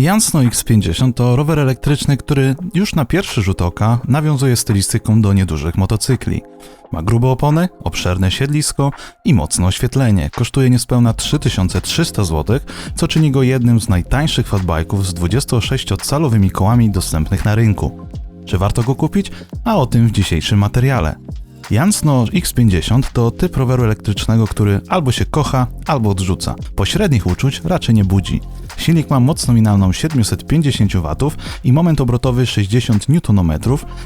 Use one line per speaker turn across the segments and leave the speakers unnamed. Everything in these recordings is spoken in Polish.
Jansno X50 to rower elektryczny, który już na pierwszy rzut oka nawiązuje stylistyką do niedużych motocykli. Ma grube opony, obszerne siedlisko i mocne oświetlenie. Kosztuje niespełna 3300 zł, co czyni go jednym z najtańszych fatbike'ów z 26-calowymi kołami dostępnych na rynku. Czy warto go kupić? A o tym w dzisiejszym materiale. Jansno X50 to typ roweru elektrycznego, który albo się kocha, albo odrzuca. Pośrednich uczuć raczej nie budzi. Silnik ma moc nominalną 750 W i moment obrotowy 60 Nm,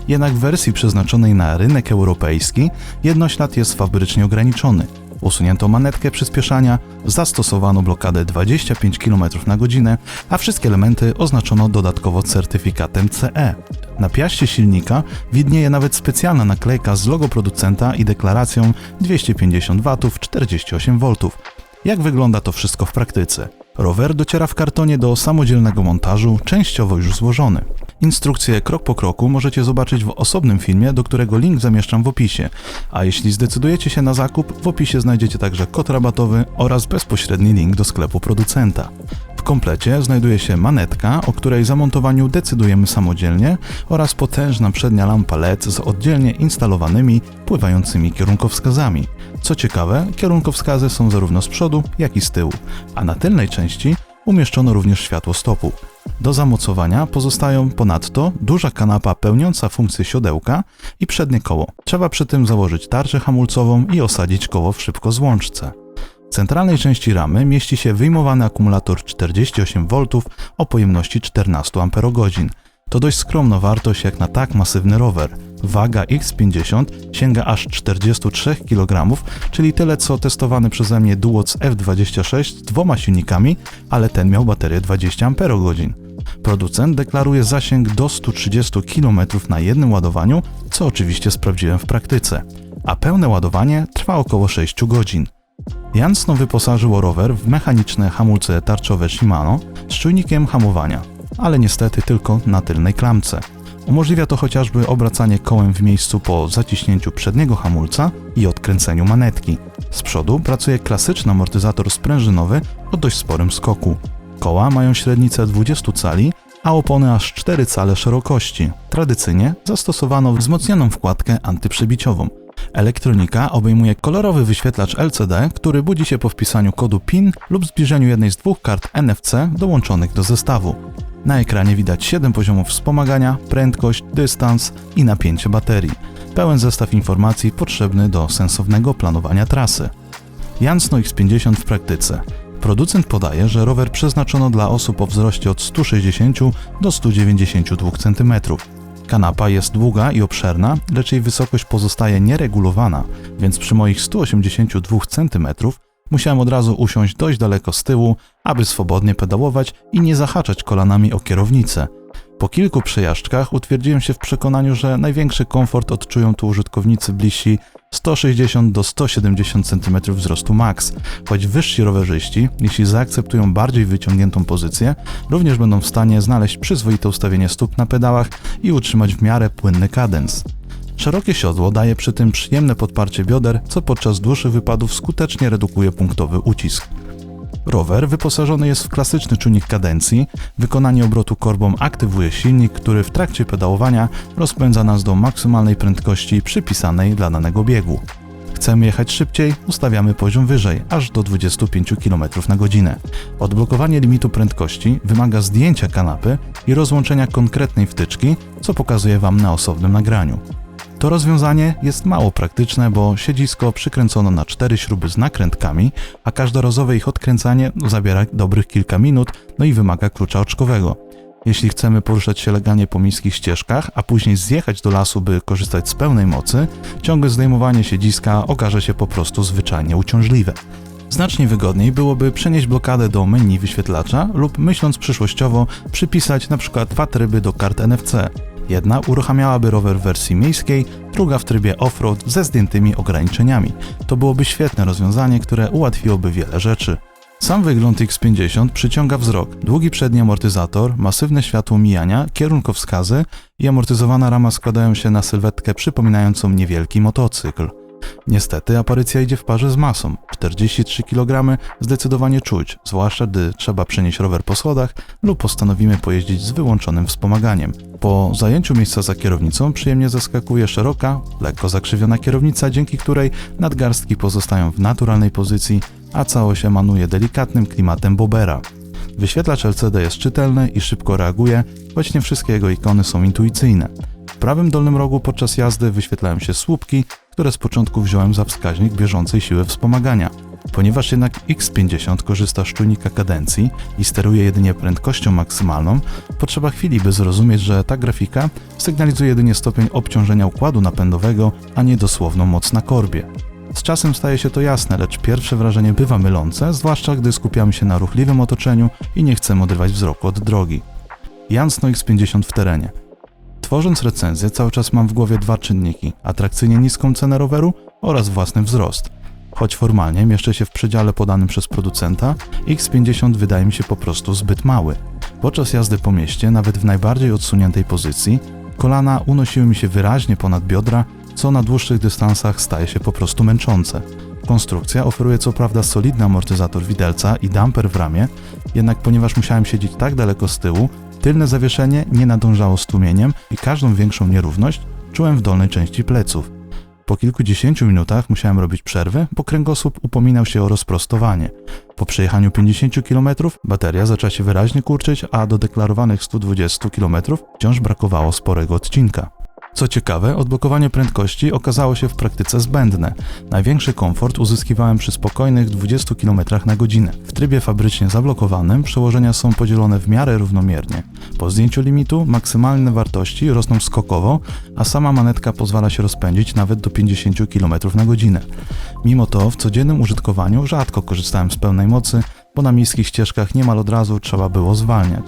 jednak w wersji przeznaczonej na rynek europejski jednoślad jest fabrycznie ograniczony. Usunięto manetkę przyspieszania, zastosowano blokadę 25 km na godzinę, a wszystkie elementy oznaczono dodatkowo certyfikatem CE. Na piaście silnika widnieje nawet specjalna naklejka z logo producenta i deklaracją 250 W 48 V. Jak wygląda to wszystko w praktyce? Rower dociera w kartonie do samodzielnego montażu, częściowo już złożony. Instrukcję krok po kroku możecie zobaczyć w osobnym filmie, do którego link zamieszczam w opisie. A jeśli zdecydujecie się na zakup, w opisie znajdziecie także kod rabatowy oraz bezpośredni link do sklepu producenta. Komplecie znajduje się manetka, o której zamontowaniu decydujemy samodzielnie oraz potężna przednia lampa LED z oddzielnie instalowanymi, pływającymi kierunkowskazami. Co ciekawe, kierunkowskazy są zarówno z przodu, jak i z tyłu, a na tylnej części umieszczono również światło stopu. Do zamocowania pozostają ponadto duża kanapa pełniąca funkcję siodełka i przednie koło. Trzeba przy tym założyć tarczę hamulcową i osadzić koło w szybkozłączce. Centralnej części ramy mieści się wyjmowany akumulator 48V o pojemności 14 Ah. To dość skromna wartość jak na tak masywny rower. Waga X50 sięga aż 43 kg, czyli tyle co testowany przeze mnie Duoc F26 z dwoma silnikami, ale ten miał baterię 20 Ah. Producent deklaruje zasięg do 130 km na jednym ładowaniu, co oczywiście sprawdziłem w praktyce, a pełne ładowanie trwa około 6 godzin. Jansno wyposażyło rower w mechaniczne hamulce tarczowe Shimano z czujnikiem hamowania, ale niestety tylko na tylnej klamce. Umożliwia to chociażby obracanie kołem w miejscu po zaciśnięciu przedniego hamulca i odkręceniu manetki. Z przodu pracuje klasyczny amortyzator sprężynowy o dość sporym skoku. Koła mają średnicę 20 cali, a opony aż 4 cale szerokości. Tradycyjnie zastosowano wzmocnioną wkładkę antyprzebiciową. Elektronika obejmuje kolorowy wyświetlacz LCD, który budzi się po wpisaniu kodu PIN lub zbliżeniu jednej z dwóch kart NFC dołączonych do zestawu. Na ekranie widać 7 poziomów wspomagania, prędkość, dystans i napięcie baterii. Pełen zestaw informacji potrzebny do sensownego planowania trasy. Jansno X50 w praktyce. Producent podaje, że rower przeznaczono dla osób o wzroście od 160 do 192 cm. Kanapa jest długa i obszerna, lecz jej wysokość pozostaje nieregulowana, więc przy moich 182 cm musiałem od razu usiąść dość daleko z tyłu, aby swobodnie pedałować i nie zahaczać kolanami o kierownicę. Po kilku przejażdżkach utwierdziłem się w przekonaniu, że największy komfort odczują tu użytkownicy bliżsi 160 do 170 cm wzrostu max, choć wyżsi rowerzyści, jeśli zaakceptują bardziej wyciągniętą pozycję, również będą w stanie znaleźć przyzwoite ustawienie stóp na pedałach i utrzymać w miarę płynny kadens. Szerokie siodło daje przy tym przyjemne podparcie bioder, co podczas dłuższych wypadów skutecznie redukuje punktowy ucisk. Rower wyposażony jest w klasyczny czujnik kadencji. Wykonanie obrotu korbą aktywuje silnik, który w trakcie pedałowania rozpędza nas do maksymalnej prędkości przypisanej dla danego biegu. Chcemy jechać szybciej, ustawiamy poziom wyżej, aż do 25 km na godzinę. Odblokowanie limitu prędkości wymaga zdjęcia kanapy i rozłączenia konkretnej wtyczki, co pokazuję Wam na osobnym nagraniu. To rozwiązanie jest mało praktyczne, bo siedzisko przykręcono na cztery śruby z nakrętkami, a każdorazowe ich odkręcanie zabiera dobrych kilka minut, no i wymaga klucza oczkowego. Jeśli chcemy poruszać się legalnie po miejskich ścieżkach, a później zjechać do lasu, by korzystać z pełnej mocy, ciągłe zdejmowanie siedziska okaże się po prostu zwyczajnie uciążliwe. Znacznie wygodniej byłoby przenieść blokadę do menu wyświetlacza lub myśląc przyszłościowo przypisać np. dwa tryby do kart NFC. Jedna uruchamiałaby rower w wersji miejskiej, druga w trybie off-road ze zdjętymi ograniczeniami. To byłoby świetne rozwiązanie, które ułatwiłoby wiele rzeczy. Sam wygląd X50 przyciąga wzrok. Długi przedni amortyzator, masywne światło mijania, kierunkowskazy i amortyzowana rama składają się na sylwetkę przypominającą niewielki motocykl. Niestety aparycja idzie w parze z masą. 43 kg zdecydowanie czuć, zwłaszcza gdy trzeba przenieść rower po schodach lub postanowimy pojeździć z wyłączonym wspomaganiem. Po zajęciu miejsca za kierownicą przyjemnie zaskakuje szeroka, lekko zakrzywiona kierownica, dzięki której nadgarstki pozostają w naturalnej pozycji, a całość emanuje delikatnym klimatem bobera. Wyświetlacz LCD jest czytelny i szybko reaguje, choć nie wszystkie jego ikony są intuicyjne. Prawym dolnym rogu podczas jazdy wyświetlają się słupki, które z początku wziąłem za wskaźnik bieżącej siły wspomagania. Ponieważ jednak X50 korzysta z czujnika kadencji i steruje jedynie prędkością maksymalną, potrzeba chwili, by zrozumieć, że ta grafika sygnalizuje jedynie stopień obciążenia układu napędowego, a nie dosłowną moc na korbie. Z czasem staje się to jasne, lecz pierwsze wrażenie bywa mylące, zwłaszcza gdy skupiamy się na ruchliwym otoczeniu i nie chcemy odrywać wzroku od drogi. Jansno X50 w terenie. Tworząc recenzję, cały czas mam w głowie dwa czynniki: atrakcyjnie niską cenę roweru oraz własny wzrost. Choć formalnie mieszczę się w przedziale podanym przez producenta, X50 wydaje mi się po prostu zbyt mały. Podczas jazdy po mieście, nawet w najbardziej odsuniętej pozycji, kolana unosiły mi się wyraźnie ponad biodra, co na dłuższych dystansach staje się po prostu męczące. Konstrukcja oferuje co prawda solidny amortyzator widelca i damper w ramię, jednak ponieważ musiałem siedzieć tak daleko z tyłu, tylne zawieszenie nie nadążało z tłumieniem i każdą większą nierówność czułem w dolnej części pleców. Po kilkudziesięciu minutach musiałem robić przerwy, bo kręgosłup upominał się o rozprostowanie. Po przejechaniu 50 km bateria zaczęła się wyraźnie kurczyć, a do deklarowanych 120 km wciąż brakowało sporego odcinka. Co ciekawe, odblokowanie prędkości okazało się w praktyce zbędne. Największy komfort uzyskiwałem przy spokojnych 20 km na godzinę. W trybie fabrycznie zablokowanym przełożenia są podzielone w miarę równomiernie. Po zdjęciu limitu maksymalne wartości rosną skokowo, a sama manetka pozwala się rozpędzić nawet do 50 km na godzinę. Mimo to w codziennym użytkowaniu rzadko korzystałem z pełnej mocy, bo na miejskich ścieżkach niemal od razu trzeba było zwalniać.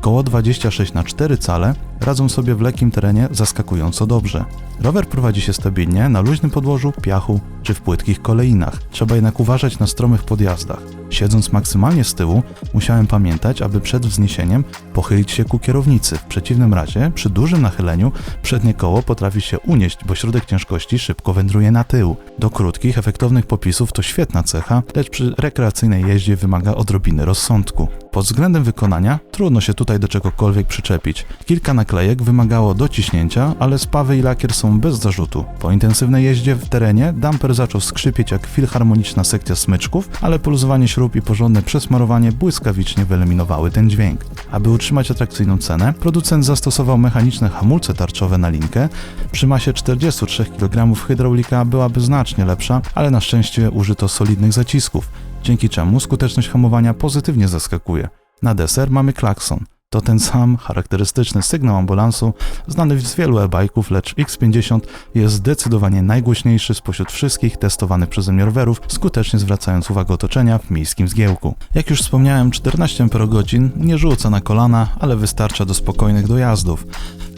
Koło 26 na 4 cale radzą sobie w lekkim terenie zaskakująco dobrze. Rower prowadzi się stabilnie na luźnym podłożu, piachu czy w płytkich koleinach. Trzeba jednak uważać na stromych podjazdach. Siedząc maksymalnie z tyłu, musiałem pamiętać, aby przed wzniesieniem pochylić się ku kierownicy. W przeciwnym razie, przy dużym nachyleniu, przednie koło potrafi się unieść, bo środek ciężkości szybko wędruje na tył. Do krótkich, efektownych popisów to świetna cecha, lecz przy rekreacyjnej jeździe wymaga odrobiny rozsądku. Pod względem wykonania trudno się tutaj do czegokolwiek przyczepić. Kilka naklejek wymagało dociśnięcia, ale spawy i lakier są bez zarzutu. Po intensywnej jeździe w terenie damper zaczął skrzypieć jak filharmoniczna sekcja smyczków, ale poluzowanie śrub i porządne przesmarowanie błyskawicznie wyeliminowały ten dźwięk. Aby utrzymać atrakcyjną cenę, producent zastosował mechaniczne hamulce tarczowe na linkę. Przy masie 43 kg hydraulika byłaby znacznie lepsza, ale na szczęście użyto solidnych zacisków, dzięki czemu skuteczność hamowania pozytywnie zaskakuje. Na deser mamy klakson. To ten sam charakterystyczny sygnał ambulansu, znany z wielu e-bike'ów, lecz X50 jest zdecydowanie najgłośniejszy spośród wszystkich testowanych przeze mnie rowerów, skutecznie zwracając uwagę otoczenia w miejskim zgiełku. Jak już wspomniałem, 14 Ah nie rzuca na kolana, ale wystarcza do spokojnych dojazdów.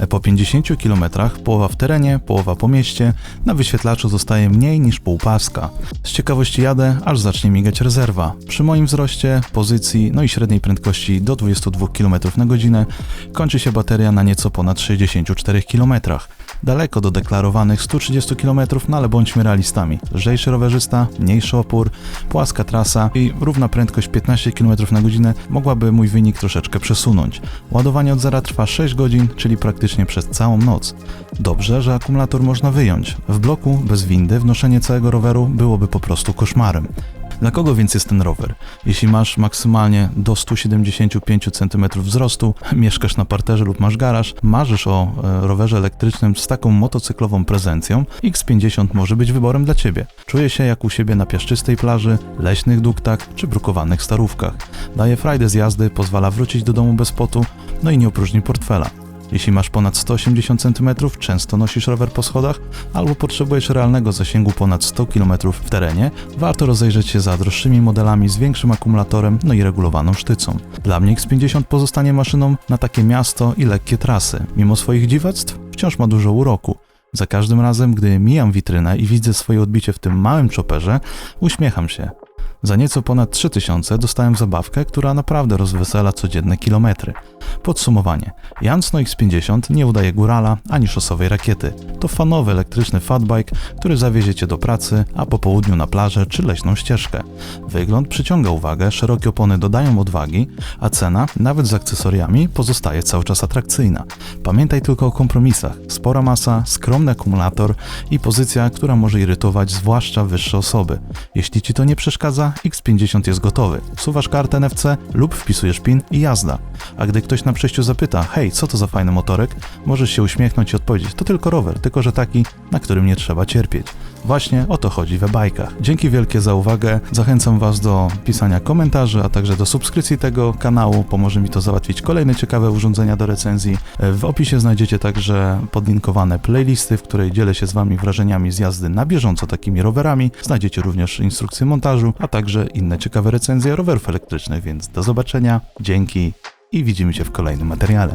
Po 50 km, połowa w terenie, połowa po mieście, na wyświetlaczu zostaje mniej niż pół paska. Z ciekawości jadę, aż zacznie migać rezerwa. Przy moim wzroście, pozycji, no i średniej prędkości do 22 km na godzinę kończy się bateria na nieco ponad 64 km. Daleko do deklarowanych 130 km, no ale bądźmy realistami. Lżejszy rowerzysta, mniejszy opór, płaska trasa i równa prędkość 15 km na godzinę mogłaby mój wynik troszeczkę przesunąć. Ładowanie od zera trwa 6 godzin, czyli praktycznie przez całą noc. Dobrze, że akumulator można wyjąć. W bloku, bez windy, wnoszenie całego roweru byłoby po prostu koszmarem. Dla kogo więc jest ten rower? Jeśli masz maksymalnie do 175 cm wzrostu, mieszkasz na parterze lub masz garaż, marzysz o e, rowerze elektrycznym z taką motocyklową prezencją, X50 może być wyborem dla Ciebie. Czuję się jak u siebie na piaszczystej plaży, leśnych duktach czy brukowanych starówkach. Daje frajdę z jazdy, pozwala wrócić do domu bez potu, no i nie opróżni portfela. Jeśli masz ponad 180 cm, często nosisz rower po schodach, albo potrzebujesz realnego zasięgu ponad 100 km w terenie, warto rozejrzeć się za droższymi modelami z większym akumulatorem, no i regulowaną sztycą. Dla mnie X50 pozostanie maszyną na takie miasto i lekkie trasy. Mimo swoich dziwactw, wciąż ma dużo uroku. Za każdym razem, gdy mijam witrynę i widzę swoje odbicie w tym małym chopperze, uśmiecham się. Za nieco ponad 3000 dostałem zabawkę, która naprawdę rozwesela codzienne kilometry. Podsumowanie. Jansno X50 nie udaje górala ani szosowej rakiety. To fanowy elektryczny fatbike, który zawiezie cię do pracy, a po południu na plażę czy leśną ścieżkę. Wygląd przyciąga uwagę, szerokie opony dodają odwagi, a cena, nawet z akcesoriami, pozostaje cały czas atrakcyjna. Pamiętaj tylko o kompromisach. Spora masa, skromny akumulator i pozycja, która może irytować zwłaszcza wyższe osoby. Jeśli ci to nie przeszkadza, X50 jest gotowy. Wsuwasz kartę NFC lub wpisujesz PIN i jazda. A gdy ktoś na przejściu zapyta, hej, co to za fajny motorek, możesz się uśmiechnąć i odpowiedzieć, to tylko rower, tylko że taki, na którym nie trzeba cierpieć. Właśnie o to chodzi we bajkach. Dzięki wielkie za uwagę. Zachęcam Was do pisania komentarzy, a także do subskrypcji tego kanału. Pomoże mi to załatwić kolejne ciekawe urządzenia do recenzji. W opisie znajdziecie także podlinkowane playlisty, w której dzielę się z Wami wrażeniami z jazdy na bieżąco takimi rowerami. Znajdziecie również instrukcje montażu, a także inne ciekawe recenzje rowerów elektrycznych, więc do zobaczenia, dzięki i widzimy się w kolejnym materiale.